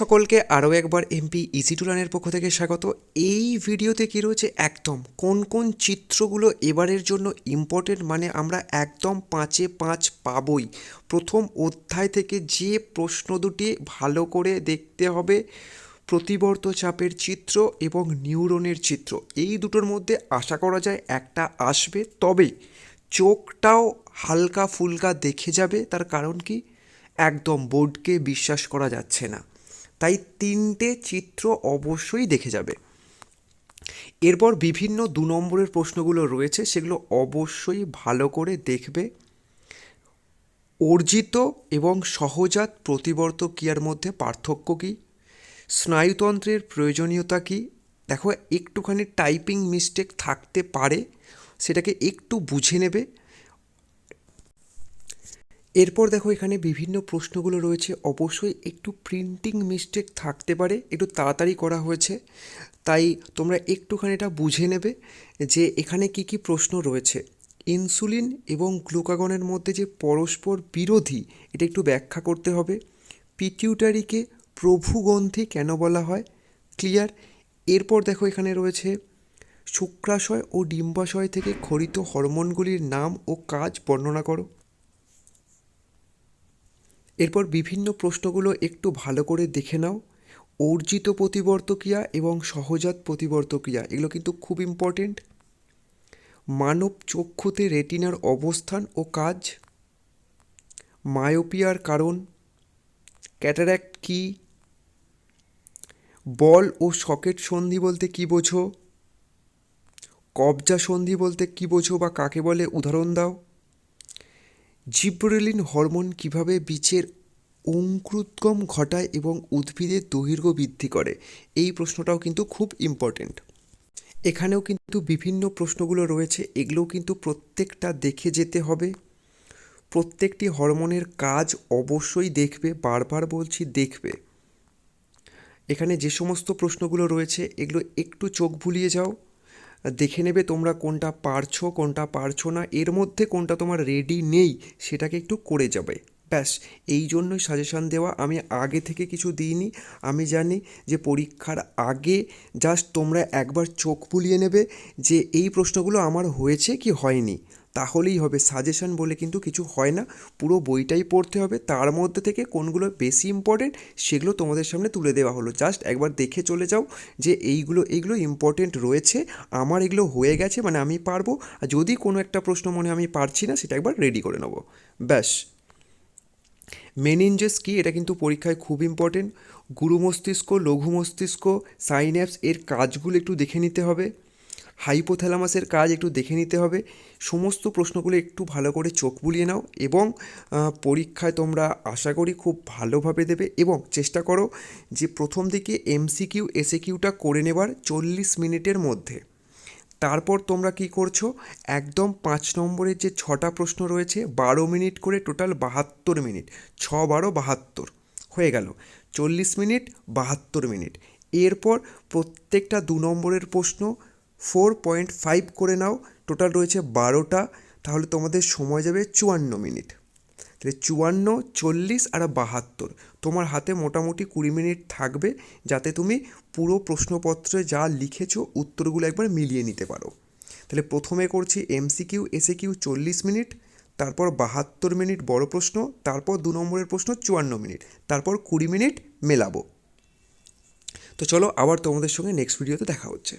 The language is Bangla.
সকলকে আরও একবার এমপি ইজি টুলানের পক্ষ থেকে স্বাগত। এই ভিডিওতে কী রয়েছে? একদম কোন কোন চিত্রগুলো এবারের জন্য ইম্পর্টেন্ট মানে আমরা একদম পাঁচে পাঁচ পাবই। প্রথম অধ্যায় থেকে যে প্রশ্ন দুটি ভালো করে দেখতে হবে, প্রতিবর্ত চাপের চিত্র এবং নিউরনের চিত্র। এই দুটোর মধ্যে আশা করা যায় একটা আসবে, তবে চোখটাও হালকা ফুলকা দেখে যাবে, তার কারণ কি? একদম বোর্ডকে বিশ্বাস করা যাচ্ছে না। তাই তিনটে চিত্র অবশ্যই দেখে যাবে। এরপর বিভিন্ন দু নম্বরের প্রশ্নগুলো রয়েছে, সেগুলো অবশ্যই ভালো করে দেখবে। অর্জিত এবং সহজাত প্রতিবর্ত ক্রিয়ার মধ্যে পার্থক্য কী? স্নায়ুতন্ত্রের প্রয়োজনীয়তা কী? দেখো, একটুখানি টাইপিং মিস্টেক থাকতে পারে, সেটাকে একটু বুঝে নেবে। এরপর দেখো এখানে বিভিন্ন প্রশ্নগুলো রয়েছে। অবশ্যই একটু প্রিন্টিং মিস্টেক থাকতে পারে, একটু তাড়াতাড়ি করা হয়েছে। তাই তোমরা একটুখানি এটা বুঝে নেবে যে এখানে কি কি প্রশ্ন রয়েছে। ইনসুলিন এবং গ্লুকাগনের মধ্যে যে পরস্পর বিরোধী, এটা একটু ব্যাখ্যা করতে হবে। পিটিউটারিকে প্রভুগ্রন্থি কেন বলা হয়? ক্লিয়ার এরপর দেখো এখানে রয়েছে, শুক্রাশয় ও ডিম্বাশয় থেকে খরিত হরমোনগুলির নাম ও কাজ বর্ণনা করো। এরপর বিভিন্ন প্রশ্নগুলো একটু ভালো করে দেখে নাও। অর্জিত প্রতিবর্তক্রিয়া এবং সহজাত প্রতিবর্তক্রিয়া এগুলো কিন্তু খুব ইম্পর্টেন্ট মানব চক্ষুতে রেটিনার অবস্থান ও কাজ। মায়োপিয়ার কারণ। ক্যাটারাক্ট কি? বল ও সকেট সন্ধি বলতে কি বোঝো? কবজা সন্ধি বলতে কি বোঝো বা কাকে বলে? উদাহরণ দাও। জিব্রেলিন হরমোন কীভাবে বীজের অঙ্কুরোদ্গম ঘটায় এবং উদ্ভিদের দৈর্ঘ্য বৃদ্ধি করে? এই প্রশ্নটাও কিন্তু খুব ইম্পর্টেন্ট এখানেও কিন্তু বিভিন্ন প্রশ্নগুলো রয়েছে, এগুলোও কিন্তু প্রত্যেকটা দেখে যেতে হবে। প্রত্যেকটি হরমোনের কাজ অবশ্যই দেখবে, বারবার বলছি দেখবে। এখানে যে সমস্ত প্রশ্নগুলো রয়েছে, এগুলো একটু চোখ ভুলিয়ে যাও। দেখে নেবে তোমরা কোনটা পারছ কোনটা পারছ না। এর মধ্যে কোনটা তোমার রেডি নেই, সেটাকে একটু করে যাবে। ব্যাস, এই জন্যই সাজেশান দেওয়া। আমি আগে থেকে কিছু দিইনি। আমি জানি যে পরীক্ষার আগে জাস্ট তোমরা একবার চোখ বুলিয়ে নেবে যে এই প্রশ্নগুলো আমার হয়েছে কি হয়নি। তাহলেই হবে। সাজেশন বলে কিন্তু কিছু হয় না। পুরো বইটাই পড়তে হবে। তার মধ্যে থেকে কোনগুলো বেশি ইম্পর্টেন্ট সেগুলো তোমাদের সামনে তুলে দেওয়া হলো। জাস্ট একবার দেখে চলে যাও যে এইগুলো এইগুলো ইম্পর্টেন্ট রয়েছে। আমার এগুলো হয়ে গেছে মানে আমি পারব। আর যদি কোনো একটা প্রশ্ন মনে আমি পারছি না, সেটা একবার রেডি করে নেব। ব্যাস। মেনিনজেস কি? এটা কিন্তু পরীক্ষায় খুব ইম্পর্টেন্ট গুরু মস্তিষ্ক, লঘু মস্তিষ্ক সাইন্যাপস এর কাজগুলো একটু দেখে নিতে হবে। হাইপোথ্যালামাসের কাজ একটু দেখে নিতে হবে। সমস্ত প্রশ্নগুলো একটু ভালো করে চোখ বুলিয়ে নাও এবং পরীক্ষায় তোমরা আশা করি খুব ভালোভাবে দেবে এবং চেষ্টা করো যে প্রথম দিকে এমসিকিউ, এসএকিউটা করে নেবার চল্লিশ মিনিটের মধ্যে। তারপর তোমরা কি করছ? একদম পাঁচ নম্বরের যে ছটা প্রশ্ন রয়েছে, বারো মিনিট করে টোটাল বাহাত্তর মিনিট, ছ বারো বাহাত্তর, হয়ে গেল। চল্লিশ মিনিট, বাহাত্তর মিনিট। এরপর প্রত্যেকটা দু নম্বরের প্রশ্ন ফোর পয়েন্ট ফাইভ করে নাও। টোটাল রয়েছে বারোটা। তাহলে তোমাদের সময় যাবে চুয়ান্ন মিনিট। তাহলে চুয়ান্ন, চল্লিশ আর বাহাত্তর। তোমার হাতে মোটামুটি কুড়ি মিনিট থাকবে যাতে তুমি পুরো প্রশ্নপত্রে যা লিখেছো উত্তরগুলো একবার মিলিয়ে নিতে পারো। তাহলে প্রথমে করছি এমসিকিউ এসে কিউ চল্লিশ মিনিট, তারপর বাহাত্তর মিনিট বড় প্রশ্ন, তারপর দু নম্বরের প্রশ্ন চুয়ান্ন মিনিট, তারপর কুড়ি মিনিট মেলাবো। তো চলো আবার তোমাদের সঙ্গে নেক্সট ভিডিওতে দেখা হচ্ছে।